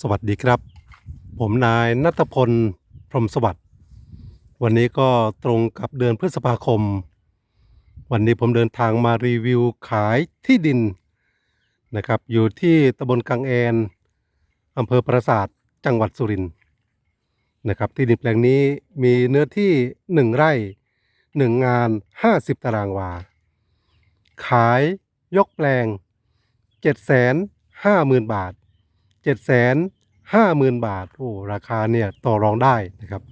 สวัสดีครับ ผมนายนัทพล พรมสวัสดิ์วันนี้ก็ตรงกับเดือนพฤษภาคม วันนี้ผมเดินทางมารีวิวขายที่ดินนะครับ อยู่ที่ตำบลกังแอนอำเภอปราสาทจังหวัดสุรินทร์นะครับ ที่ดินแปลงนี้มีเนื้อที่1ไร่1งาน50ตารางวา ขายยกแปลง750,000บาทเจ็ดแสนห้าหมื่นบาท โอ้ ราคาเนี่ยต่อรองได้นะครับ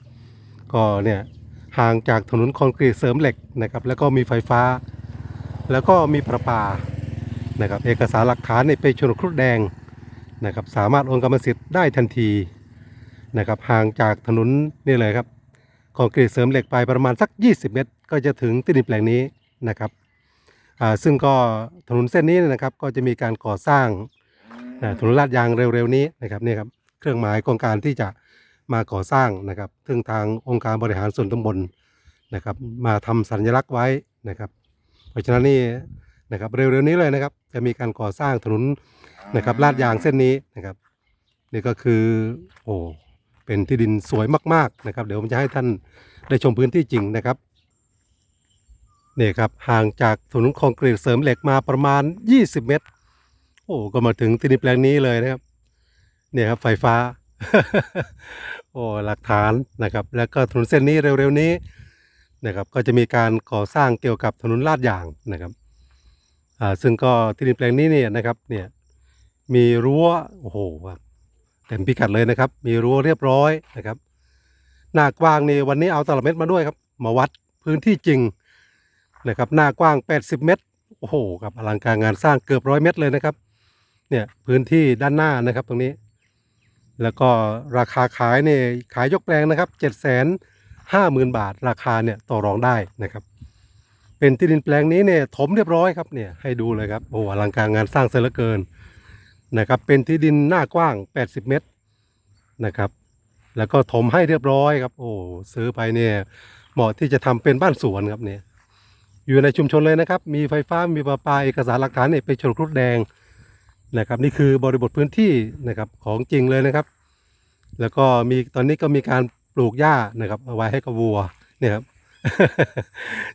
ก็เนี่ยห่างจากถนนคอนกรีตเสริมเหล็กนะครับ แล้วก็มีไฟฟ้า แล้วก็มีประปา นะครับ เอกสารหลักฐานในเป็นชนครุฑแดงนะครับ สามารถโอนกรรมสิทธิ์ได้ทันทีนะครับ ห่างจากถนนนี่เลยครับคอนกรีตเสริมเหล็กไปประมาณสัก 20 เมตร ก็จะถึงที่ดินแปลงนี้นะครับอ่าซึ่งก็ถนนเส้นนี้นะครับก็จะมีการก่อสร้าง ถนนลาดยางเร็วๆนี้นะครับเนี่ยครับเครื่องหมายของการที่จะมาก่อสร้างนะครับซึ่งทางองค์การบริหารส่วนตำบลนะครับ มาทำสัญลักษณ์ไว้นะครับ เพราะฉะนั้นนี่นะครับเร็วๆนี้เลยนะครับ จะมีการก่อสร้างถนนนะครับลาดยางเส้นนี้นะครับ นี่ก็คือโอ้เป็นที่ดินสวยมากๆนะครับ เดี๋ยวผมจะให้ท่านได้ชมพื้นที่จริงนะครับนี่ครับห่างจากถนนคอนกรีตเสริมเหล็กมาประมาณ 20 เมตร อ้ก็มาถึงที่ดินแปลงนี้เลยนะครับ เนี่ยครับไฟฟ้า โอ้หลักฐานนะครับ แล้วก็ถนนเส้นนี้เร็วๆนี้นะครับ ก็จะมีการก่อสร้างเกี่ยวกับถนนลาดยางนะครับอ่าซึ่งก็ที่ดินแปลงนี้เนี่ยนะครับ เนี่ยมีรั้วโอ้โหเต็มพิกัดเลยนะครับ มีรั้วเรียบร้อยนะครับ หน้ากว้างนี่วันนี้เอาตลับเมตรมาด้วยครับ มาวัดพื้นที่จริงนะครับ หน้ากว้าง 80 เมตรโอ้โหครับอลังการงานสร้างเกือบร้อยเมตรเลยนะครับ เนี่ยพื้นที่ด้านหน้านะครับตรงนี้ แล้วก็ราคาขายเนี่ยขายยกแปลงนะครับเจ็ดแสนห้าหมื่นบาท ราคาเนี่ยต่อรองได้นะครับ เป็นที่ดินแปลงนี้เนี่ยถมเรียบร้อยครับเนี่ยให้ดูเลยครับโอ้อลังการงานสร้างเสร็จเหลือเกินนะครับเป็นที่ดินหน้ากว้าง 80 เมตรนะครับ แล้วก็ถมให้เรียบร้อยครับ โอ้ซื้อไปเนี่ยเหมาะที่จะทำเป็นบ้านสวนครับเนี่ยอยู่ในชุมชนเลยนะครับ มีไฟฟ้ามีประปาเอกสารหลักฐานเนี่ยเป็นชนครุฑแดง นะครับนี่คือบริบทพื้นที่นะครับของจริงเลยนะครับ แล้วก็มีตอนนี้ก็มีการปลูกหญ้านะครับเอาไว้ให้กับวัวเนี่ยครับ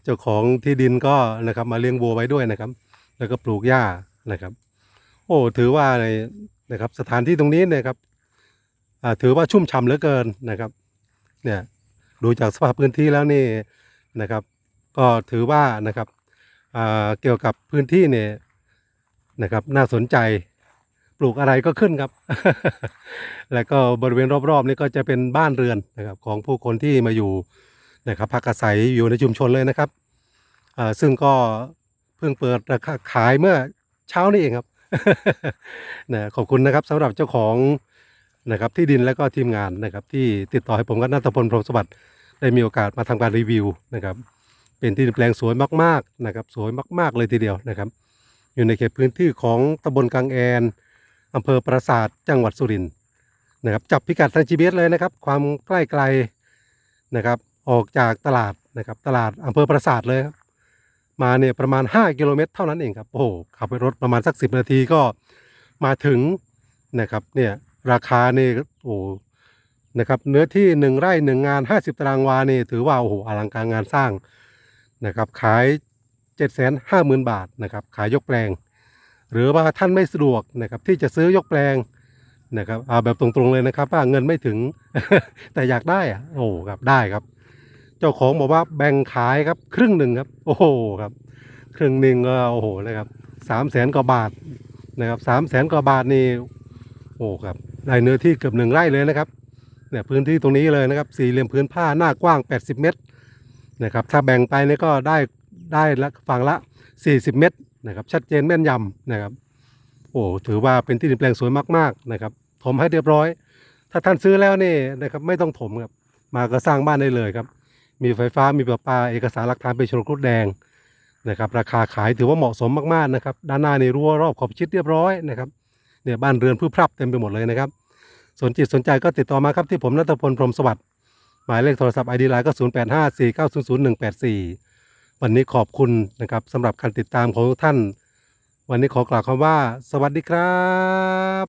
เจ้าของที่ดินก็นะครับมาเลี้ยงวัวไว้ด้วยนะครับ แล้วก็ปลูกหญ้านะครับ โอ้ถือว่าในนะครับสถานที่ตรงนี้เนี่ยครับถือว่าชุ่มฉ่ำเหลือเกินนะครับ เนี่ยดูจากสภาพพื้นที่แล้วนี่นะครับ ก็ถือว่านะครับเกี่ยวกับพื้นที่เนี่ย นะครับ น่าสนใจปลูกอะไรก็ขึ้นครับ แล้วก็บริเวณรอบๆนี่ก็จะเป็นบ้านเรือนนะครับของผู้คนที่มาอยู่นะครับพักอาศัยอยู่ในชุมชนเลยนะครับอ่าซึ่งก็เพิ่งเปิดราคาขายเมื่อเช้านี้เองครับนะขอบคุณนะครับสำหรับเจ้าของนะครับที่ดินและก็ทีมงานนะครับ ที่ติดต่อให้ผมกับนัทพลพรหมสวัสดิ์ได้มีโอกาสมาทำการรีวิวนะครับ เป็นที่ดินแปลงสวยมากๆนะครับ สวยมาก ๆเลยทีเดียวนะครับ อยู่ในเขตพื้นที่ของตำบลกังแอนอำเภอปราสาทจังหวัดสุรินทร์นะครับจับพิกัดทาง GPS เลยนะครับ ความใกล้ไกลนะครับ ออกจากตลาดนะครับตลาดอำเภอปราสาทเลยครับมาเนี่ยประมาณ 5 กิโลเมตรเท่านั้นเองครับโอ้โหขับไปรถประมาณสัก 10 นาทีก็มาถึงนะครับเนี่ยราคาเนี่ยโอ้โหนะครับเนื้อที่ 1 ไร่ 1 งาน 50 ตารางวาเนี่ถือว่าโอ้โหอลังการงานสร้างนะครับขาย 750,000 บาทนะครับขายยกแปลง หรือว่าท่านไม่สะดวกนะครับที่จะซื้อยกแปลงนะครับเอาแบบตรงๆเลยนะครับ ว่าเงินไม่ถึง แต่อยากได้อะโอ้ครับได้ครับ เจ้าของบอกว่าแบ่งขายครับครึ่งหนึ่งครับ โอ้โหครับ ครึ่งหนึ่งก็โอ้โหนะครับสามแสนกว่าบาทนะครับสามแสนกว่าบาทนี่โอ้ครับได้เนื้อที่เกือบหนึ่งไร่เลยนะครับเนี่ยพื้นที่ตรงนี้เลยนะครับสี่เหลี่ยมพื้นผ้าหน้ากว้าง 80 เมตรนะครับถ้าแบ่งไปเนี่ยก็ได้ ได้ละฝั่งละ 40 เมตรนะครับชัดเจนแม่นยำนะครับ โอ้ถือว่าเป็นที่ดินแปลงสวยมากๆนะครับถมให้เรียบร้อย ถ้าท่านซื้อแล้วนี่นะครับไม่ต้องถมครับมาก็สร้างบ้านได้เลยครับมีไฟฟ้ามีประปาเอกสารหลักฐานเป็นชนครุฑแดงนะครับราคาขายถือว่าเหมาะสมมากๆนะครับด้านหน้าในรั้วรอบขอบชิดเรียบร้อยนะครับเนี่ยบ้านเรือนพืชพรับเต็มไปหมดเลยนะครับสนจิตสนใจก็ติดต่อมาครับที่ผมนัทพลพรหมสวัสดิ์หมายเลขโทรศัพท์ ID ไลน์ก็ 0 8 5 4 9 0 0 1 8 4 วันนี้ขอบคุณนะครับสำหรับการติดตามของทุกท่าน วันนี้ขอกล่าวคำว่า สวัสดีครับ